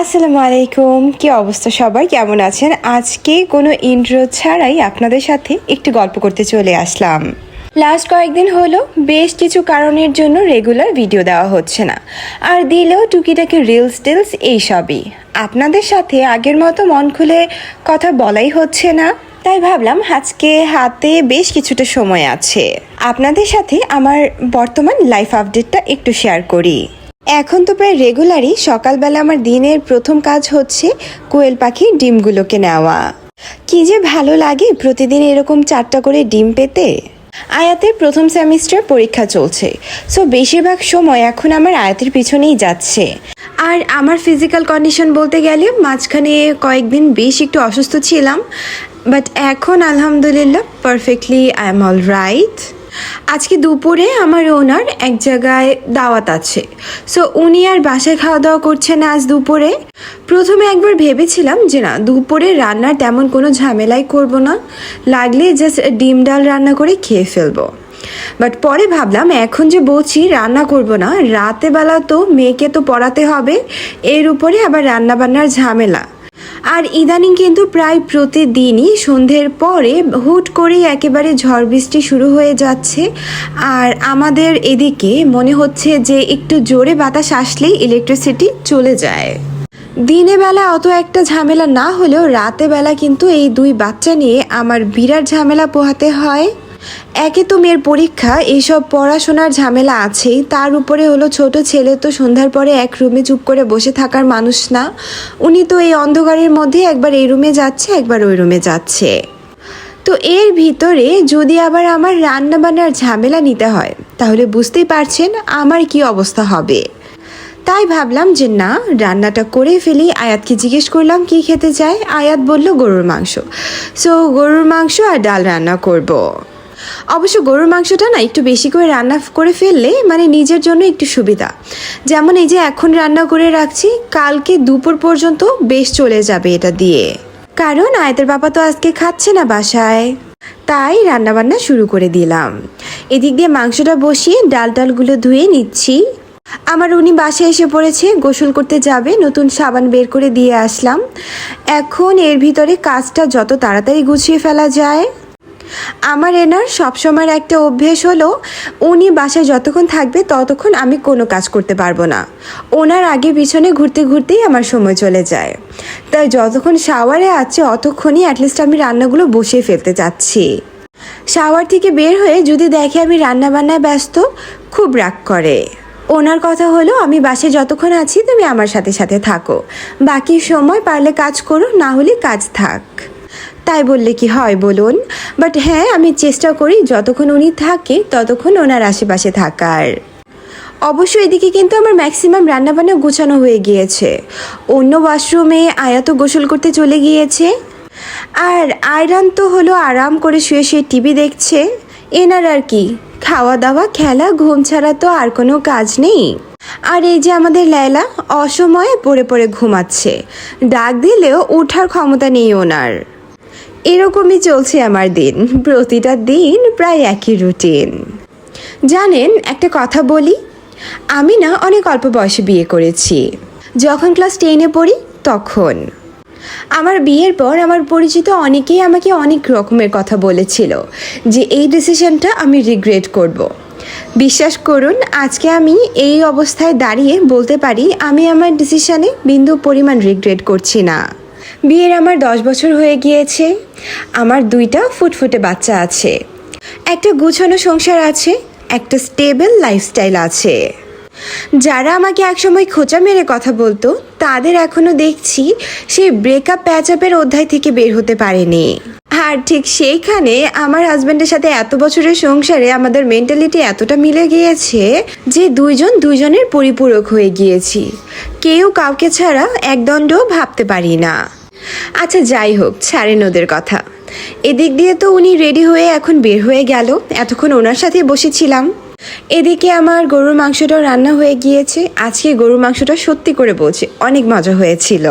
আসসালামু আলাইকুম। কি অবস্থা সবার কেমন আছেন? আজকে কোনো ইন্ট্রো ছাড়াই আপনাদের সাথে একটু গল্প করতে চলে আসলাম। লাস্ট কয়েকদিন হলো, বেশ কিছু কারণের জন্য রেগুলার ভিডিও দেওয়া হচ্ছে না। আর দিলেও টুকিটাকি রিলস টিলস এইসবই। আপনাদের সাথে আগের মতো মন খুলে কথা বলাই হচ্ছে না। তাই ভাবলাম আজকে হাতে বেশ কিছুটা সময় আছে। আপনাদের সাথে আমার বর্তমান লাইফ আপডেটটা একটু শেয়ার করি। এখন তো প্রায় রেগুলারই সকালবেলা আমার দিনের প্রথম কাজ হচ্ছে কোয়েল পাখির ডিমগুলোকে নেওয়া। কি যে ভালো লাগে প্রতিদিন এরকম চারটা করে ডিম পেতে। আয়াতের প্রথম সেমিস্টার পরীক্ষা চলছে। সো বেশিরভাগ সময় এখন আমার আয়াতের পিছনেই যাচ্ছে। আর আমার ফিজিক্যাল কন্ডিশন বলতে গেলে মাঝখানে কয়েকদিন বেশ একটু অসুস্থ ছিলাম বাট এখন আলহামদুলিল্লাহ perfectly I am all right আজকে দুপুরে আমার ওনার এক জায়গায় দাওয়াত আছে। সো উনি আর বাসায় খাওয়া দাওয়া করছেন আজ দুপুরে। প্রথমে একবার ভেবেছিলাম যে না, দুপুরে রান্নার তেমন কোনো ঝামেলাই করব না। লাগলে জাস্ট ডিম ডাল রান্না করে খেয়ে ফেলব। বাট পরে ভাবলাম, এখন যে বলছি রান্না করব না রাতে বেলা তো মেয়েকে তো পড়াতে হবে, এর উপরে আবার রান্না বান্নার ঝামেলা। আর ইদানিং কিন্তু প্রায় প্রতিদিনই সন্ধ্যের পরে হুট করেই একেবারে ঝড় বৃষ্টি শুরু হয়ে যাচ্ছে। আর আমাদের এদিকে মনে হচ্ছে যে একটু জোরে বাতাস আসলেই ইলেকট্রিসিটি চলে যায়। দিনে বেলা অত একটা ঝামেলা না হলেও রাতে বেলা কিন্তু এই দুই বাচ্চা নিয়ে আমার বিরাট ঝামেলা পোহাতে হয়। একে তো মেয়ের পরীক্ষা এইসব পড়াশোনার ঝামেলা আছেই। তার উপরে হলো ছোট ছেলে তো সন্ধ্যার পরে এক রুমে চুপ করে বসে থাকার মানুষ না। উনি তো এই অন্ধকারের মধ্যে একবার এই রুমে যাচ্ছে, একবার ওই রুমে যাচ্ছে। তো এর ভিতরে যদি আবার আমার রান্না বান্নার ঝামেলা নিতে হয়, তাহলে বুঝতেই পারছেন আমার কি অবস্থা হবে। তাই ভাবলাম যে না, রান্নাটা করে ফেলি। আয়াতকে জিজ্ঞেস করলাম, কি খেতে চায়? আয়াত বলল, গরুর মাংস। সো গরুর মাংস আর ডাল রান্না করব। অবশ্য গরুর মাংসটা না একটু বেশি করে রান্না করে ফেললে মানে নিজের জন্য একটু সুবিধা। যেমন এই যে এখন রান্না করে রাখছি, কালকে দুপুর পর্যন্ত বেশ চলে যাবে এটা দিয়ে। কারণ আয়তের বাবা তো আজকে খাচ্ছে না বাসায়। তাই রান্নাবান্না শুরু করে দিলাম। এদিক দিয়ে মাংসটা বসিয়ে ডাল ডালগুলো ধুয়ে নিচ্ছি। আমার উনি বাসায় এসে পড়েছে, গোসল করতে যাবে, নতুন সাবান বের করে দিয়ে আসলাম। এখন এর ভিতরে কাজটা যত তাড়াতাড়ি গুছিয়ে ফেলা যায়। আমার এনার সবসময়ের একটা অভ্যেস হলো, উনি বাসায় যতক্ষণ থাকবে ততক্ষণ আমি কোনো কাজ করতে পারব না। ওনার আগে পিছনে ঘুরতে ঘুরতেই আমার সময় চলে যায়। তাই যতক্ষণ শাওয়ারে আছে অতক্ষণই অ্যাটলিস্ট আমি রান্নাগুলো বসিয়ে ফেলতে চাচ্ছি। শাওয়ার থেকে বের হয়ে যদি দেখে আমি রান্না বান্নায় ব্যস্ত, খুব রাগ করে। ওনার কথা হলো, আমি বাসে যতক্ষণ আছি তুমি আমার সাথে সাথে থাকো। বাকি সময় পারলে কাজ করো, না হলে কাজ থাক। তাই বললে কি হয় বলুন? বাট হ্যাঁ আমি চেষ্টা করি যতক্ষণ উনি থাকে, ততক্ষণ ওনার আশেপাশে থাকার। অবশ্য এদিকে কিন্তু আমার ম্যাক্সিমাম রান্নাবান্না গোছানো হয়ে গিয়েছে। অন্য ওয়াশরুমে আয়াত গোসল করতে চলে গিয়েছে। আর আয়রান তো হলো আরাম করে শুয়ে শুয়ে টিভি দেখছে। এনার আর কি? খাওয়া দাওয়া খেলা, ঘুম ছাড়া তো আর কোনো কাজ নেই। আর এই যে আমাদের লায়লা, অসময়ে পড়ে পড়ে ঘুমাচ্ছে। ডাক দিলেও ওঠার ক্ষমতা নেই ওনার। এরকমই চলছে আমার দিন। প্রতিটা দিন প্রায় একই রুটিন জানেন, একটা কথা বলি, আমি না অনেক অল্প বয়সে বিয়ে করেছি। যখন ক্লাস টেনে পড়ি, তখন। আমার বিয়ের পর আমার পরিচিত অনেকেই আমাকে অনেক রকমের কথা বলেছিল, যে এই ডিসিশনটা আমি রিগ্রেট করব। বিশ্বাস করুন, আজকে আমি এই অবস্থায় দাঁড়িয়ে বলতে পারি, আমি আমার ডিসিশনে বিন্দু পরিমাণ রিগ্রেট করছি না। বিয়ের আমার দশ বছর হয়ে গিয়েছে। আমার দুইটা ফুটফুটে বাচ্চা আছে। একটা গুছানো সংসার আছে, একটা স্টেবল লাইফস্টাইল আছে। যারা আমাকে একসময় খোঁচা মেরে কথা বলতো, তাদের এখনও দেখছি সেই ব্রেকআপ প্যাচআপের অধ্যায় থেকে বের হতে পারেনি। আর ঠিক সেইখানে আমার হাজব্যান্ডের সাথে এত বছরের সংসারে আমাদের মেন্টালিটি এতটা মিলে গিয়েছে যে দুইজন দুইজনের পরিপূরক হয়ে গিয়েছি। কেউ কাউকে ছাড়া একদণ্ডও ভাবতে পারি না। আচ্ছা যাই হোক, ছাড়েন ওদের কথা। এদিক দিয়ে তো উনি রেডি হয়ে এখন বের হয়ে গেল। এতক্ষণ ওনার সাথে বসেছিলাম। এদিকে আমার গরুর মাংসটাও রান্না হয়ে গিয়েছে। আজকে গরুর মাংসটা সত্যি করে বলছি, অনেক মজা হয়েছিল।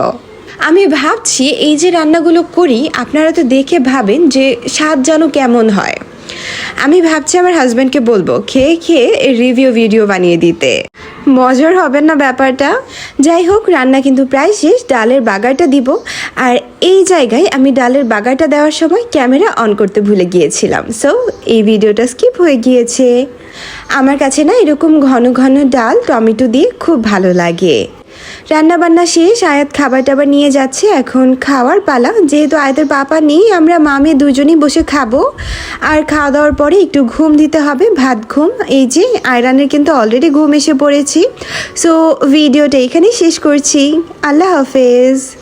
আমি ভাবছি এই যে রান্নাগুলো করি, আপনারা তো দেখে ভাবেন যে স্বাদ যেন কেমন হয়। আমি ভাবছি আমার হাজব্যান্ডকে বলব, খেয়ে খেয়ে রিভিউ ভিডিও বানিয়ে দিতে। মজার হবে না ব্যাপারটা? যাই হোক, রান্না কিন্তু প্রায় শেষ, ডালের বাগারটা দিব। আর এই জায়গায় আমি ডালের বাগারটা দেওয়ার সময় ক্যামেরা অন করতে ভুলে গিয়েছিলাম। সো এই ভিডিওটা স্কিপ হয়ে গিয়েছে। আমার কাছে না এরকম ঘন ঘন ডাল, টমেটো দিয়ে খুব ভালো লাগে। রান্না বান্না শেষ, আয়াত খাবার টাবার নিয়ে যাচ্ছে। এখন খাওয়ার পালা। যেহেতু আয়াতের পাপা নেই, আমরা মামে দুজনেই বসে খাব। আর খাওয়া দাওয়ার পরে একটু ঘুম দিতে হবে, ভাত, ঘুম। এই যে, আয়রানের কিন্তু অলরেডি ঘুম এসে পড়েছি। সো ভিডিওটা এখানেই শেষ করছি। আল্লাহ হাফেজ।